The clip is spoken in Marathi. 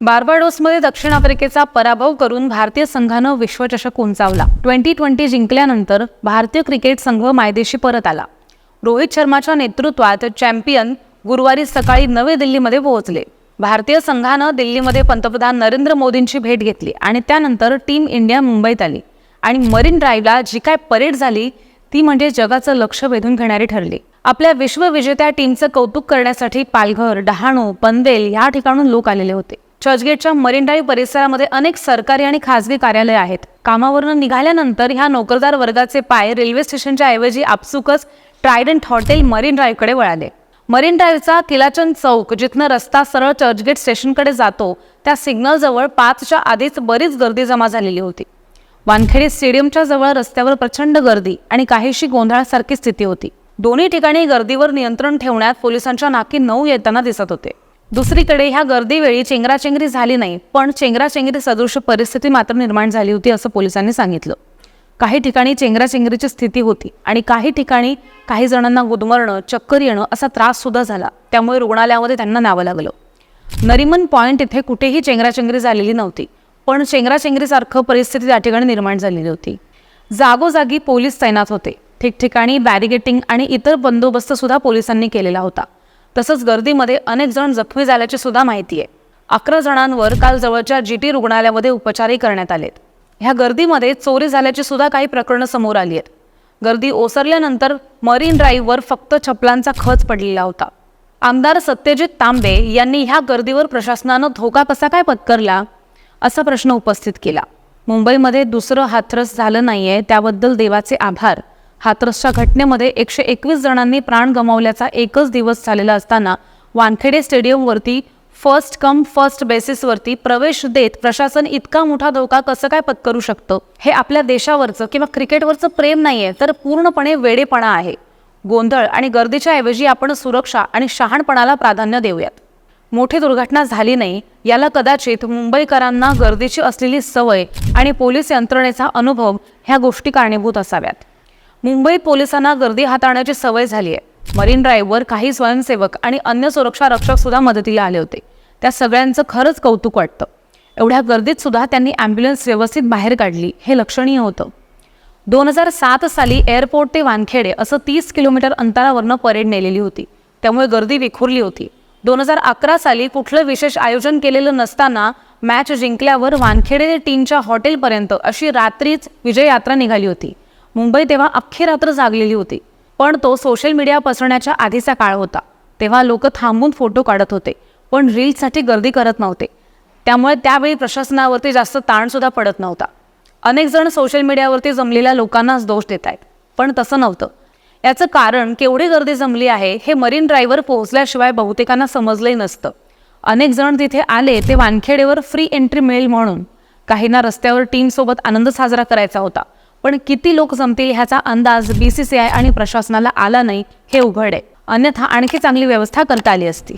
बार्बाडोसमध्ये दक्षिण आफ्रिकेचा पराभव करून भारतीय संघानं विश्वचषक उंचावला. ट्वेंटी ट्वेंटी जिंकल्यानंतर भारतीय क्रिकेट संघ मायदेशी परत आला. रोहित शर्माच्या नेतृत्वात चॅम्पियन गुरुवारी सकाळी नवी दिल्लीमध्ये पोहोचले. भारतीय संघानं दिल्लीमध्ये पंतप्रधान नरेंद्र मोदींची भेट घेतली आणि त्यानंतर टीम इंडिया मुंबईत आली. आणि मरीन ड्राईव्हला जी काय परेड झाली ती म्हणजे जगाचं लक्ष वेधून घेणारी ठरली. आपल्या विश्वविजेत्या टीमचं कौतुक करण्यासाठी पालघर डहाणू पनवेल या ठिकाणून लोक आलेले होते. चर्चगेटच्या मरीन ड्राईव्ह परिसरामध्ये अनेक सरकारी आणि खासगी कार्यालय आहेत. कामावरून निघाल्यानंतर ह्या नोकरदार वर्गाचे पाय रेल्वे स्टेशनच्या ऐवजी आपसुकच ट्रायडंट हॉटेल मरीन ड्राईव्हकडे वळाले. मरीन ड्राईव्हचा किलाचंद चौक जिथनं रस्ता सरळ चर्चगेट स्टेशनकडे जातो त्या सिग्नलजवळ पाचच्या आधीच बरीच गर्दी जमा झालेली होती. वानखेडे स्टेडियमच्या जवळ रस्त्यावर प्रचंड गर्दी आणि काहीशी गोंधळासारखी स्थिती होती. दोन्ही ठिकाणी गर्दीवर नियंत्रण ठेवण्यात पोलिसांच्या नाकी नऊ येताना दिसत होते. दुसरीकडे ह्या गर्दीवेळी चेंगराचेंगरी झाली नाही पण चेंगराचेंगरी सदृश परिस्थिती मात्र निर्माण झाली होती असं पोलिसांनी सांगितलं. काही ठिकाणी चेंगराचेंगरीची स्थिती होती आणि काही ठिकाणी काही जणांना गुदमरणं चक्कर येणं असा त्रास सुद्धा झाला. त्यामुळे रुग्णालयामध्ये त्यांना न्यावं लागलं. नरिमन पॉईंट इथे कुठेही चेंगराचेंगरी झालेली नव्हती पण चेंगराचेंगरीसारखं परिस्थिती त्या ठिकाणी निर्माण झालेली होती. जागोजागी पोलीस तैनात होते. ठिकठिकाणी बॅरिगेटिंग आणि इतर बंदोबस्त सुद्धा पोलिसांनी केलेला होता. तसंच गर्दीमध्ये अनेक जण जखमी झाल्याची सुद्धा माहिती आहे. अकरा जणांवर काल जवळच्या जी टी रुग्णालयामध्ये उपचारही करण्यात आलेत. ह्या गर्दीमध्ये चोरी झाल्याची सुद्धा काही प्रकरणं समोर आली आहेत. गर्दी ओसरल्यानंतर मरीन ड्राईव्हवर फक्त छपलांचा खच पडलेला होता. आमदार सत्यजित तांबे यांनी ह्या गर्दीवर प्रशासनानं धोका कसा काय पत्करला असा प्रश्न उपस्थित केला. मुंबईमध्ये दुसरं हाथरस झालं नाहीये त्याबद्दल देवाचे आभार. हाथरसच्या घटनेमध्ये एकशे एकवीस जणांनी प्राण गमावल्याचा एकच दिवस झालेला असताना वानखेडे स्टेडियमवरती फर्स्ट कम फर्स्ट बेसिसवरती प्रवेश देत प्रशासन इतका मोठा धोका कसं काय पत्करू शकतं? हे आपल्या देशावरचं किंवा क्रिकेटवरचं प्रेम नाहीये तर पूर्णपणे वेडेपणा आहे. गोंधळ आणि गर्दीच्या ऐवजी आपण सुरक्षा आणि शहाणपणाला प्राधान्य देऊयात. मोठी दुर्घटना झाली नाही याला कदाचित मुंबईकरांना गर्दीची असलेली सवय आणि पोलीस यंत्रणेचा अनुभव ह्या गोष्टी कारणीभूत असाव्यात. मुंबईत पोलिसांना गर्दी हाताळण्याची सवय झाली आहे. मरीन ड्राईव्हवर काही स्वयंसेवक आणि अन्य सुरक्षा रक्षक सुद्धा मदतीला आले होते. त्या सगळ्यांचं खरंच कौतुक वाटतं. एवढ्या गर्दीत सुद्धा त्यांनी ॲम्ब्युलन्स व्यवस्थित बाहेर काढली हे लक्षणीय होतं. दोन हजार सात साली एअरपोर्ट ते वानखेडे असं तीस किलोमीटर अंतरावरनं परेड नेलेली होती. त्यामुळे गर्दी विखुरली होती. दोन हजार अकरा साली कुठलं विशेष आयोजन केलेलं नसताना मॅच जिंकल्यावर वानखेडे ते टीमच्या हॉटेलपर्यंत अशी रात्रीच विजय यात्रा निघाली होती. मुंबई तेव्हा अख्खी रात्र जागलेली होती पण तो सोशल मीडिया पसरण्याच्या आधीचा काळ होता. तेव्हा लोक थांबून फोटो काढत होते पण रील्ससाठी गर्दी करत नव्हते. त्यामुळे त्यावेळी प्रशासनावरती जास्त ताणसुद्धा पडत नव्हता. अनेक जण सोशल मीडियावरती जमलेल्या लोकांनाच दोष देत आहेत पण तसं नव्हतं. याचं कारण केवढी गर्दी जमली आहे हे मरीन ड्राईव्हवर पोहोचल्याशिवाय बहुतेकांना समजलंही नसतं. अनेक जण तिथे आले ते वानखेडेवर फ्री एंट्री मिळेल म्हणून. काहींना रस्त्यावर टीमसोबत आनंद साजरा करायचा होता. पण किती लोक जमतील ह्याचा अंदाज बी सी सी आय आणि प्रशासनाला आला नाही हे उघड. आहे अन्यथा आणखी चांगली व्यवस्था करता आली असती.